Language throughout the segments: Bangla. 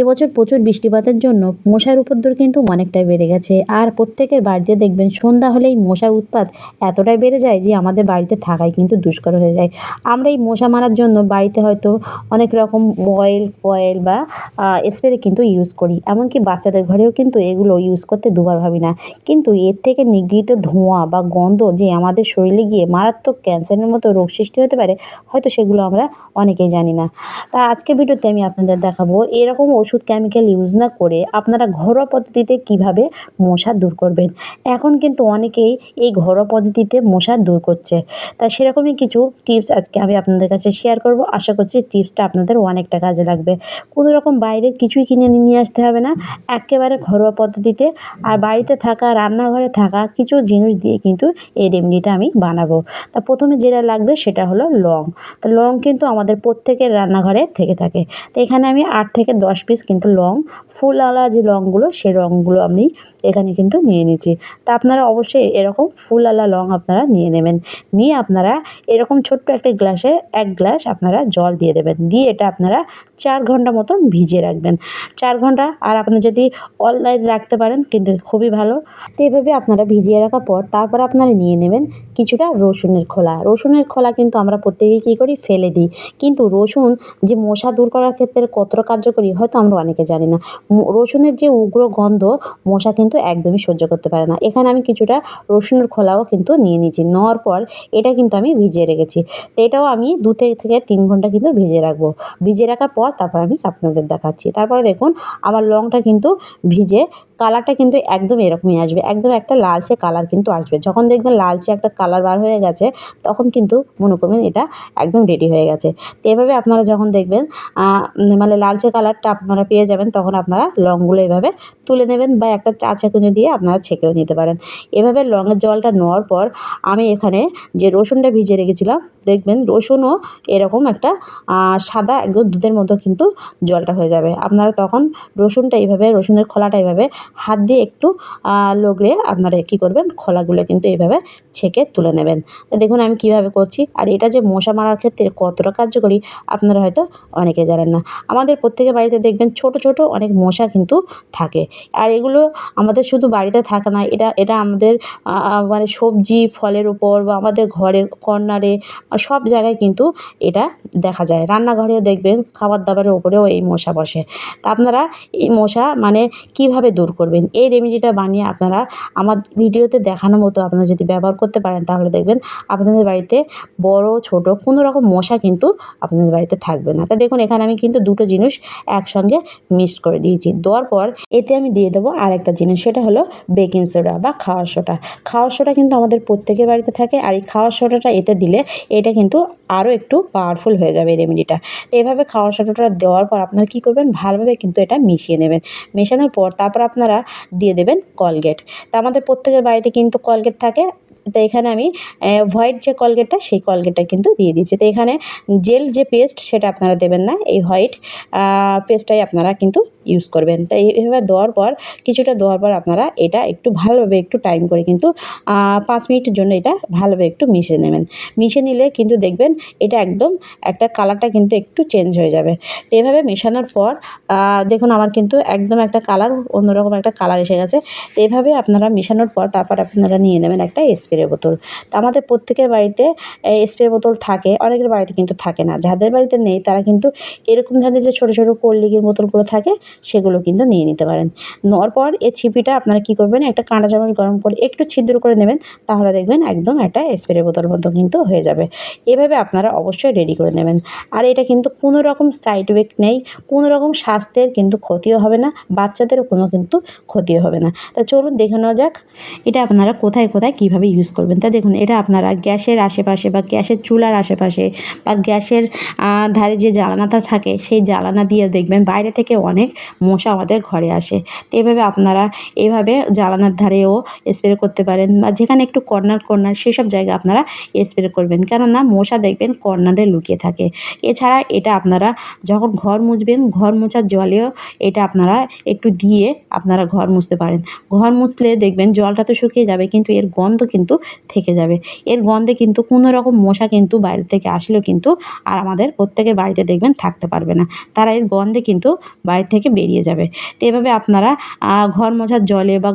এবছর প্রচুর বৃষ্টিপাতের জন্য মশার উপদ্রব কিন্তু অনেকটাই বেড়ে গেছে। আর প্রত্যেকের বাড়িতে দেখবেন সন্ধ্যা হলেই মশার উৎপাত এতটাই বেড়ে যায় যে আমাদের বাড়িতে থাকাই কিন্তু দুষ্কর হয়ে যায়। আমরা এই মশা মারার জন্য বাড়িতে হয়তো অনেক রকম অয়েল ফয়েল বা স্প্রে কিন্তু ইউজ করি। এমনকি বাচ্চাদের ঘরেও কিন্তু এগুলো ইউজ করতে দুবার ভাবি না। কিন্তু এর থেকে নিগৃহীত ধোঁয়া বা গন্ধ যে আমাদের শরীরে গিয়ে মারাত্মক ক্যান্সারের মতো রোগ সৃষ্টি হতে পারে, হয়তো সেগুলো আমরা অনেকেই জানি না। তা আজকে ভিডিওতে আমি আপনাদের দেখাবো এরকম ওষুধ কেমিক্যাল ইউজ না করে আপনারা ঘরোয়া পদ্ধতিতে কীভাবে মশা দূর করবেন? এখন কিন্তু অনেকেই এই ঘরোয়া পদ্ধতিতে মশা দূর করছে। তা সেরকমই কিছু টিপস আজকে আমি আপনাদের কাছে শেয়ার করব। আশা করছি টিপসটা আপনাদের অনেকটা কাজে লাগবে। কোনো রকম বাইরের কিছুই কিনে নিয়ে আসতে হবে না। একেবারে ঘরোয়া পদ্ধতিতে আর বাড়িতে থাকা, রান্নাঘরে থাকা কিছু জিনিস দিয়ে কিন্তু এই রেমেডিটা আমি বানাবো। তা প্রথমে যেটা লাগবে সেটা হলো লং। তা লং কিন্তু আমাদের প্রত্যেকের রান্নাঘরে থেকে থাকে। তো এখানে আমি আট থেকে দশ পিস কিন্তু লং ফুলওয়ালা যে লংগুলো সেই রঙগুলো আমি এখানে কিন্তু নিয়ে নিচ্ছি। তা আপনারা অবশ্যই এরকম ফুলওয়ালা লং আপনারা নিয়ে নেবেন। নিয়ে আপনারা এরকম ছোট্ট একটা গ্লাসে এক গ্লাস আপনারা জল দিয়ে দেবেন। দিয়ে এটা আপনারা চার ঘণ্টা মতন ভিজিয়ে রাখবেন। চার ঘণ্টা, আর আপনি যদি অনলাইন রাখতে পারেন কিন্তু খুবই ভালো। তো এভাবে আপনারা ভিজিয়ে রাখার পর তারপর আপনারা নিয়ে নেবেন কিছুটা রসুনের খোলা। রসুনের খোলা কিন্তু আমরা প্রত্যেকেই কী করি? ফেলে দিই। কিন্তু রসুন যে মশা দূর করার ক্ষেত্রে কতটা কার্যকরী? হয়তো আমরা অনেকে জানি না। রসুনের যে উগ্র গন্ধ, মশা কিন্তু একদমই সহ্য করতে পারে না। এখানে আমি কিছুটা রসুনের খোলাও কিন্তু নিয়ে নিয়েছি। নেওয়ার পর এটা কিন্তু আমি ভিজিয়ে রেখেছি। তো এটাও আমি দু থেকে তিন ঘণ্টা কিন্তু ভিজিয়ে রাখব। ভিজিয়ে রাখার পর তারপর আমি আপনাদের দেখাচ্ছি। তারপরে দেখুন, আমার লংটা কিন্তু ভিজে কালারটা কিন্তু একদম এরকমই আসবে। একদম একটা লালচে কালার কিন্তু আসবে। যখন দেখবেন লালচে একটা কালার বার হয়ে গেছে, তখন কিন্তু মনে করবেন এটা একদম রেডি হয়ে গেছে। তো এভাবে আপনারা যখন দেখবেন মানে লালচে কালারটা আপনারা পেয়ে যাবেন, তখন আপনারা লংগুলো এভাবে তুলে নেবেন বা একটা চা চাকুনি দিয়ে আপনারা ছেঁকেও নিতে পারেন। এভাবে লংয়ের জলটা নেওয়ার পর আমি এখানে যে রসুনটা ভিজে রেখেছিলাম দেখবেন রসুনও এরকম একটা সাদা একদম দুধের মতো কিন্তু জলটা হয়ে যাবে। আপনারা তখন রসুনটা এইভাবে, রসুনের খোলাটা এইভাবে হাত দিয়ে একটু লগড়ে আপনারা কী করবেন, খোলাগুলো কিন্তু এইভাবে ছেঁকে তুলে নেবেন। দেখুন আমি কীভাবে করছি, আর এটা যে মশা মারার ক্ষেত্রে কতটা কার্যকরী আপনারা হয়তো অনেকে জানেন না। আমাদের প্রত্যেকের বাড়িতে দেখবেন ছোট ছোট অনেক মশা কিন্তু থাকে। আর এগুলো আমাদের শুধু বাড়িতে থাকে না, এটা এটা আমাদের মানে সবজি ফলের উপর বা আমাদের ঘরের কর্নারে সব জায়গায় কিন্তু এটা দেখা যায়। রান্নাঘরেও দেখবেন খাবার দাবারের ওপরেও এই মশা বসে। তা আপনারা এই মশা মানে কীভাবে দূর করবেন? এই রেমেডিটা বানিয়ে আপনারা আমার ভিডিওতে দেখানো মতো আপনারা যদি ব্যবহার করতে পারেন, তাহলে দেখবেন আপনাদের বাড়িতে বড়, ছোট কোনো রকম মশা কিন্তু আপনাদের বাড়িতে থাকবে না। তা দেখুন, এখানে আমি কিন্তু দুটো জিনিস একসঙ্গে মিক্সড করে দিয়েছি। দেওয়ার পর এতে আমি দিয়ে দেবো আর একটা জিনিস, সেটা হলো বেকিং সোডা বা খাওয়ার সোডা। খাওয়ার সোডা কিন্তু আমাদের প্রত্যেকের বাড়িতে থাকে, আর এই খাওয়ার সোডাটা এতে দিলে এটা কিন্তু আরও একটু পাওয়ারফুল হয়ে যাবে এই রেমেডিটা তো এভাবে খাওয়ার সোডাটা দেওয়ার পর আপনারা কী করবেন? ভালোভাবে কিন্তু এটা মিশিয়ে নেবেন। মেশানোর পর তারপর আপনারা দিয়ে দেবেন কলগেট তা আমাদের প্রত্যেকের বাড়িতে কিন্তু কলগেট থাকে। তো এখানে আমি হোয়াইট যে কলগেটটা, সেই কলগেটটা কিন্তু দিয়ে দিচ্ছি তো এখানে জেল যে পেস্ট সেটা আপনারা দেবেন না। এই হোয়াইট পেস্টটাই আপনারা কিন্তু ইউজ করবেন। তো এইভাবে দেওয়ার পর, কিছুটা দেওয়ার পর আপনারা এটা একটু ভালোভাবে একটু টাইম করে কিন্তু পাঁচ মিনিটের জন্য এটা ভালোভাবে একটু মিশিয়ে নেবেন। মিশিয়ে নিলে কিন্তু দেখবেন এটা একদম একটা কালারটা কিন্তু একটু চেঞ্জ হয়ে যাবে। তো এভাবে মেশানোর পর দেখুন আমার কিন্তু একদম একটা কালার অন্যরকম একটা কালার এসে গেছে। তো এভাবে আপনারা মেশানোর পর, তারপর আপনারা নিয়ে নেবেন একটা স্প্রে বোতল। তো আমাদের প্রত্যেকের বাড়িতে স্প্রে বোতল থাকে, অনেকের বাড়িতে কিন্তু থাকে না। যাদের বাড়িতে নেই, তারা কিন্তু এরকম ধরনের যে ছোটো ছোটো কোল্ড ড্রিঙ্কের বোতলগুলো থাকে, সেগুলো কিন্তু নিয়ে নিতে পারেন। নেওয়ার পর এই ছিপিটা আপনারা কী করবেন, একটা কাঁটা চামচ গরম করে একটু ছিদ্র করে নেবেন, তাহলে দেখবেন একদম একটা স্প্রে বোতল মতো কিন্তু হয়ে যাবে। এভাবে আপনারা অবশ্যই রেডি করে নেবেন। আর এটা কিন্তু কোনো রকম সাইড এফেক্ট নেই, কোনো রকম স্বাস্থ্যের কিন্তু ক্ষতিও হবে না, বাচ্চাদেরও কোনো কিন্তু ক্ষতিও হবে না। তা চলুন দেখে নেওয়া যাক, এটা আপনারা কোথায় কোথায় কীভাবে ইউজ করবেন। তা দেখুন, এটা আপনারা গ্যাসের আশেপাশে বা গ্যাসের চুলার আশেপাশে বা গ্যাসের ধারে যে জ্বালানাটা থাকে, সেই জ্বালানা দিয়ে দেখবেন বাইরে থেকে অনেক মশা আমাদের ঘরে আসে। তো এভাবে আপনারা এভাবে জ্বালানার ধারেও স্প্রে করতে পারেন বা যেখানে একটু কর্নার কর্নার সেসব জায়গা আপনারা স্প্রে করবেন। কেননা মশা দেখবেন কর্নারে লুকিয়ে থাকে। এছাড়া এটা আপনারা যখন ঘর মুছবেন, ঘর মোছার জলেও এটা আপনারা একটু দিয়ে আপনারা ঘর মুছতে পারেন। ঘর মুছলে দেখবেন জলটা তো শুকিয়ে যাবে, কিন্তু এর গন্ধ কিন্তু কিন্তু থেকে যাবে। এর গন্ধে কিন্তু কোনো রকম মশা কিন্তু বাইরে থেকে আসলেও কিন্তু আর আমাদের প্রত্যেকের বাড়িতে দেখবেন থাকতে পারবে না। তারা এর গন্ধে কিন্তু বাড়ি থেকে বেরিয়ে যাবে। তো এভাবে আপনারা ঘর মোছার জলে বা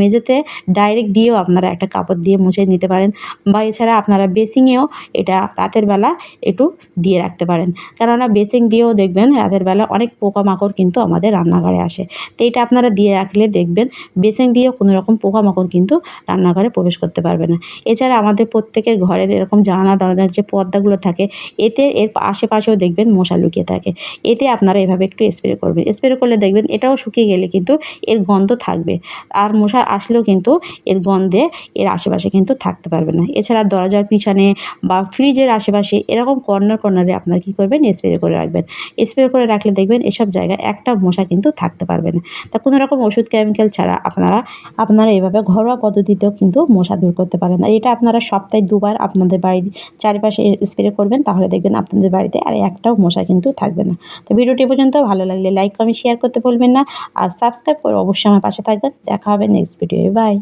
মেঝেতে ডাইরেক্ট দিয়েও আপনারা একটা কাপড় দিয়ে মুছে নিতে পারেন বা এছাড়া আপনারা বেসিংয়েও এটা রাতের বেলা একটু দিয়ে রাখতে পারেন। কেননা বেসিং দিয়েও দেখবেন রাতের বেলা অনেক পোকামাকড় কিন্তু আমাদের রান্নাঘরে আসে। তো এটা আপনারা দিয়ে রাখলে দেখবেন বেসিং দিয়েও কোনো রকম পোকামাকড় কিন্তু রান্নাঘরে প্রবেশ করতে পারবে না। এছাড়া আমাদের প্রত্যেকের ঘরের এরকম জানালা, দরজার যে পর্দাগুলো থাকে, এতে এর আশেপাশেও দেখবেন মশা লুকিয়ে থাকে। এতে আপনারা এভাবে একটু স্প্রে করবেন। স্প্রে করলে দেখবেন এটাও শুকিয়ে গেলে কিন্তু এর গন্ধ থাকবে। আর মশা আসলেও কিন্তু এর গন্ধে এর আশেপাশে কিন্তু থাকতে পারবে না। এছাড়া দরজার পিছনে বা ফ্রিজের আশেপাশে এরকম কর্নার কর্নারে আপনারা কী করবেন? স্প্রে করে রাখবেন। স্প্রে করে রাখলে দেখবেন এসব জায়গায় একটা মশা কিন্তু থাকতে পারবে না। তা কোনো রকম ওষুধ কেমিক্যাল ছাড়া আপনারা আপনারা এভাবে ঘরোয়া পদ্ধতিতেও কিন্তু মশা দূর করতে পারেন। আর এটা আপনারা সপ্তাহে দুবার আপনাদের বাড়ির চারিপাশে স্প্রে করবেন, তাহলে দেখবেন আপনাদের বাড়িতে আর একটাও মশা কিন্তু থাকবে না। তো ভিডিওটি পর্যন্ত ভালো লাগলে লাইক কমেন্ট শেয়ার করতে বলবেন না। আর সাবস্ক্রাইব করে অবশ্যই আমার পাশে থাকবেন। দেখা হবে নেক্সট ভিডিও বাই